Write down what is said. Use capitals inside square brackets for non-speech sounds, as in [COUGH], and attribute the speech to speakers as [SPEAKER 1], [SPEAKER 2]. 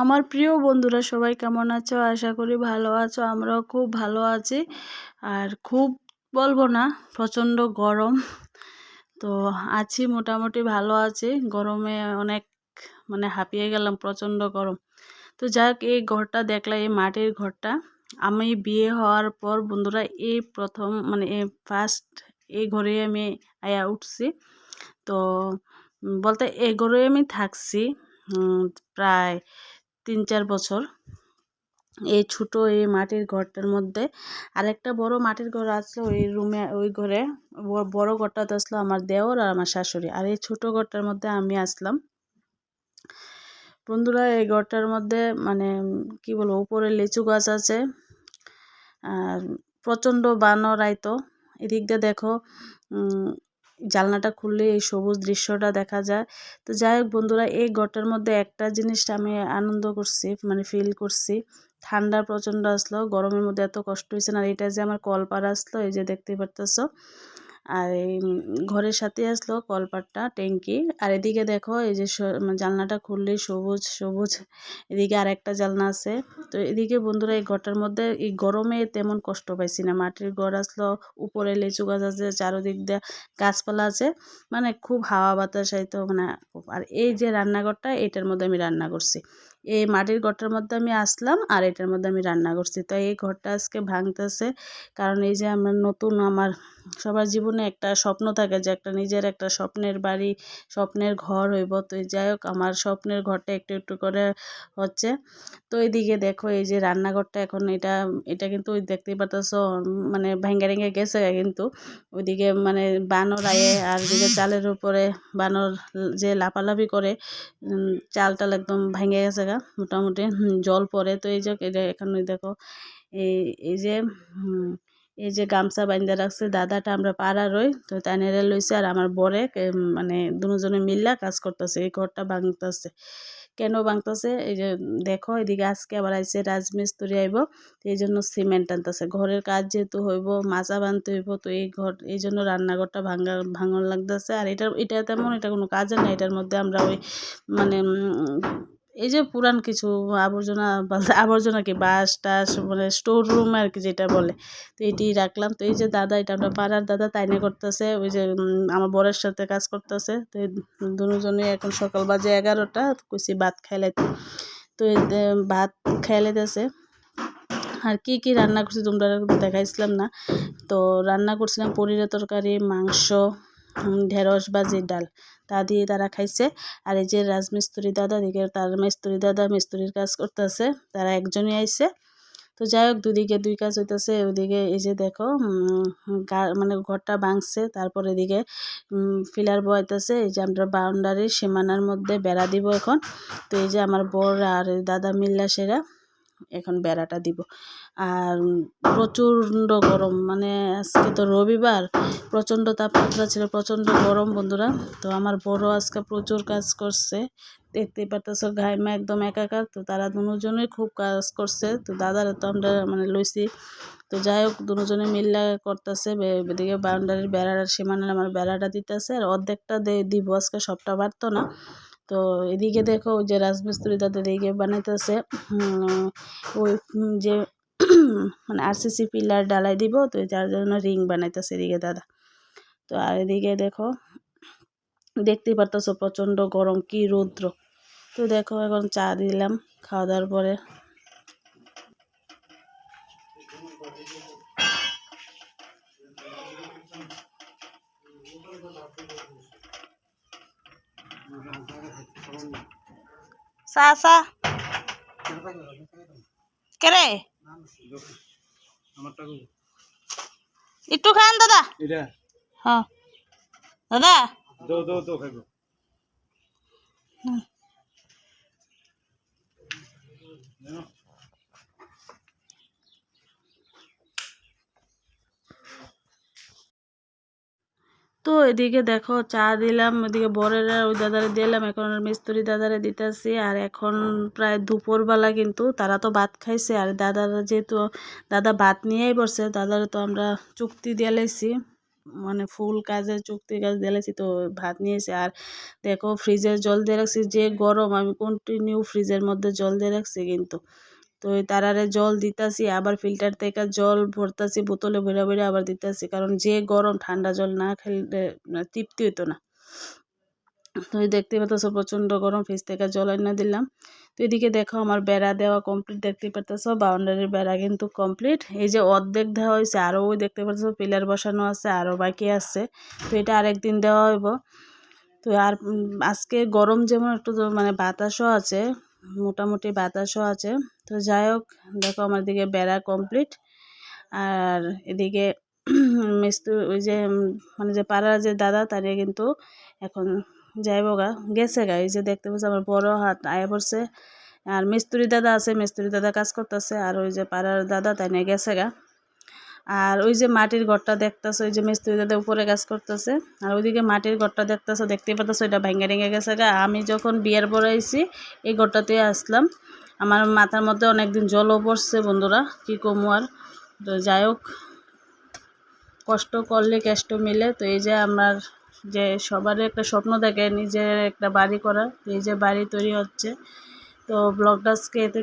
[SPEAKER 1] আমার প্রিয় বন্ধুরা, সবাই কেমন আছো? আশা করি ভালো আছো, আমরাও খুব ভালো আছি। আর খুব বলব না, প্রচণ্ড গরম। তো আছি, মোটামুটি ভালো আছি। গরমে অনেক মানে হাঁপিয়ে গেলাম, প্রচণ্ড গরম। তো যাক, এই ঘরটা দেখলাম এই মাটির ঘরটা। আমি বিয়ে হওয়ার পর বন্ধুরা, এই প্রথম মানে ফার্স্ট এই ঘরে আমি আয়া উঠছি। তো বলতে এই ঘরে আমি থাকছি প্রায় তিন চার বছর। এই ছোটো এই মাটির ঘরটার মধ্যে আরেকটা বড় মাটির ঘর আসলো ওই রুমে, ওই ঘরে। বড় ঘরটাতে আসলো আমার দেওর আর আমার শাশুড়ি। আর এই ছোটো ঘরটার মধ্যে আমি আসলাম। বন্ধুরা, এই ঘরটার মধ্যে মানে কি বলব, উপরে লিচু গাছ আছে আর প্রচণ্ড বানর আইতো। এদিক দিয়ে দেখো জানলাটা খুললে এই সবুজ দৃশ্যটা দেখা যায়। তো যাই হোক বন্ধুরা, এই ঘরটার মধ্যে একটা জিনিস আমি আনন্দ করছি মানে ফিল করছি। ঠান্ডা প্রচণ্ড আসলো, গরমের মধ্যে এত কষ্ট হয়েছে না এটা যে আমার কলপার আসলো, এই যে দেখতে পারতেছো। আর এই ঘরের সাথে আসলো কলপাটটা ট্যাঙ্কি আর এদিকে দেখো, এই যে মানে জানলাটা খুললে সবুজ সবুজ। এদিকে আর একটা জানলা আছে। তো এদিকে বন্ধুরা, এই ঘরটার মধ্যে, এই গরমে তেমন কষ্ট পাইছি না। মাটির ঘর আসলো, উপরে লিচু গাছ আছে, চারোদিক দিয়ে গাছপালা আছে। মানে খুব হাওয়া বাতাস আইতো মানে আর এই যে রান্নাঘরটা, এটার মধ্যে আমি রান্না করছি। এই মাটির ঘরটার মধ্যে আমি আসলাম আর এটার মধ্যে আমি রান্না করছি। তো এই ঘরটা আজকে ভাঙতেছে। কারণ এই যে আমার নতুন, আমার সবার জীবনে একটা স্বপ্ন থাকে যে একটা নিজের একটা স্বপ্নের বাড়ি, স্বপ্নের ঘর হইব। তো যাই হোক, আমার স্বপ্নের ঘরটা একটু একটু করে হচ্ছে। তো এইদিকে দেখো, এই যে রান্নাঘরটা এখন এটা এটা কিন্তু ওই দেখতেই পাচ্ছ মানে ভেঙে ভেঙে গেছে কিন্তু। ওইদিকে মানে বানর আয়ে, আর দিকে চালের উপরে বানর যে লাফালাফি করে চাল টাল একদম ভেঙে গেছে গা, মোটামুটি। জল পড়ে। তো এই যে এখানে দেখো, এই এই যে এই যে গামছা বাইন্দা রাখছে, দাদাটা আমরা পাড়ারই তো তাইনেরে লইছে আর আমার বরে মানে দুজনে মিল্লা কাজ করতেছে, এই ঘরটা ভাঙতেছে। কেন ভাঙতেছে? এই যে দেখো, এদিকে আজকে আবার আইসে রাজমিস্ত্রি আইব এই জন্য সিমেন্ট আনতেছে। ঘরের কাজ যেহেতু হইব, মাচা বানতে হইব, তো এই ঘর, এই জন্য রান্নাঘরটা ভাঙা, ভাঙন লাগতেছে। আর এটা এটা তেমন, এটা কোনো কাজের না এটার মধ্যে আমরা ওই মানে এই যে পুরান কিছু আবর্জনা [LAUGHS] আবর্জনা কি বাস টাস মানে স্টোর রুম আর কি যেটা বলে, তো এটি রাখলাম। তো এই যে দাদা, এটা আমরা পাড়ার দাদা তাইনে করতেছে। ওই যে আমার বরের সাথে কাজ করতেছে। তো দুজনে এখন সকাল বাজে এগারোটা কইছি ভাত খাইলাইতে তো ভাত খাইলাইতেছে আর কি কি রান্না করছি তোমরা দেখাইছিলাম না। তো রান্না করছিলাম পনিরের তরকারি, মাংস ঢেঁড়স বা যে ডাল, তা দিয়ে তারা খাইছে। আর এই যে রাজমিস্ত্রি দাদা দিকে তার মিস্ত্রি দাদা মিস্ত্রির কাজ করতেছে, তারা একজনই আইছে। তো যাই হোক, দুদিকে দুই কাজ হইতেছে ওইদিকে এই যে দেখো মানে ঘরটা ভাঙছে, তারপর এদিকে ফিলার বয়াইতেছে এই যে আমরা বাউন্ডারির সীমানার মধ্যে বেড়া দিব এখন। তো এই যে আমার বর আর দাদা মিল্লা সেরা এখন বেড়াটা দিব। আর প্রচণ্ড গরম মানে আজকে তো রবিবার, প্রচণ্ড তাপমাত্রা ছিল, প্রচণ্ড গরম বন্ধুরা। তো আমার বড় আজকে প্রচুর কাজ করছে দেখতে পারতেছো ঘাইমা একদম একাকার, তো তারা দুজনেই খুব কাজ করছে, তো দাদারা তো আমরা মানে লইছি। তো যাই হোক, দুজনে মিল্লা করতেছে এদিকে বাউন্ডারির বেড়ার সীমানার আমার বেড়াটা দিতেছে, আর অর্ধেকটা দিব, আজকে সবটা পারতো না। তো এদিকে দেখো যে রাজমিস্ত্রি তাদের এদিকে বানাইতেছে। ওই যে মানে আরসিসি পিলার ডালাই দিব তো যার জন্য রিং বানাইতেছে এদিকে দাদা। তো আর এদিকে দেখো দেখতেই পারতেছো প্রচণ্ড গরম কি রৌদ্র। তো দেখো এখন চা দিলাম খাওয়া দাওয়ার পরে। চা চা কেরে? একটু খান দাদা। হ্যাঁ। দাদা। তো এদিকে দেখো চা দিলাম, এদিকে বরেরা ওই দাদারে দিলাম এখন মিস্ত্রি দাদারে দিতেছি। আর এখন প্রায় দুপুরবেলা কিন্তু তারা তো ভাত খাইছে, আর দাদারা যেহেতু দাদা ভাত নিয়েই বসছে দাদারা তো আমরা চুক্তি দিয়ে লাইছি। মানে ফুল কাজের চুক্তি কাজ দিয়েছি তো ভাত নিয়েছি। আর দেখো ফ্রিজের জল দিয়ে রাখছি, যে গরম, আমি কন্টিনিউ ফ্রিজের মধ্যে জল দিয়ে রাখছি কিন্তু। তো ওই তারারে জল দিতাছি, আবার ফিল্টার থেকে জল ভরতাছি, বোতলে ভরে ভরে আবার দিতাছি, কারণ যে গরম ঠান্ডা জল না খেলে তৃপ্তি হইতো না। তো দেখতে পাচ্ছ, প্রচণ্ড গরম, ফ্রিজ থেকে জল এনে দিলাম। তো এদিকে দেখো, আমার বেড়া দেওয়া কমপ্লিট দেখতে পাচ্ছ, বাউন্ডারির বেড়া কিন্তু কমপ্লিট এই যে অর্ধেক দেওয়া হয়েছে আরও ওই দেখতে পাচ্ছ, পিলার বসানো আছে আরও বাকি আছে। তো এটা আরেকদিন দেওয়া হইব। তো আর আজকে গরম যেমন একটু মানে বাতাসও আছে মোটামুটি বাতাসও আছে। তো যাই হোক দেখো আমার দিকে বেড়া কমপ্লিট আর এদিকে [CLEARS THROAT] মিস্তু, ওই যে মানে যে পাড়ার যে দাদা, তারে কিন্তু এখন যাইব গা। গেছে গা, এই যে দেখতে পাচ্ছি আমার বড় হাত আয় পড়ছে। আর মিস্ত্রি দাদা আছে, মিস্ত্রি দাদা কাজ করতেছে। আর ওই যে পাড়ার দাদা, তাই নিয়ে গেছে গা। আর ওই যে মাটির ঘরটা দেখতেছে, ওই যে মিস্ত্রি দাদা উপরে কাজ করতেছে, আর ওইদিকে মাটির ঘরটা দেখতেছে দেখতে পাচ্ছ এটা ভেঙে ভেঙে গেছে গা। আমি যখন বিয়ের আইছি, এই ঘরটাতে আসলাম। আমার মাথার মধ্যে অনেকদিন জলও পড়ছে বন্ধুরা, কী কমু আর। তো যাই হোক, কষ্ট করলে কেষ্ট মিলে। তো এই যে আমার যে সবারই একটা স্বপ্ন থাকে নিজের একটা বাড়ি করার, তো এই যে বাড়ি তৈরি হচ্ছে। তো ব্লগটা আজকে এতে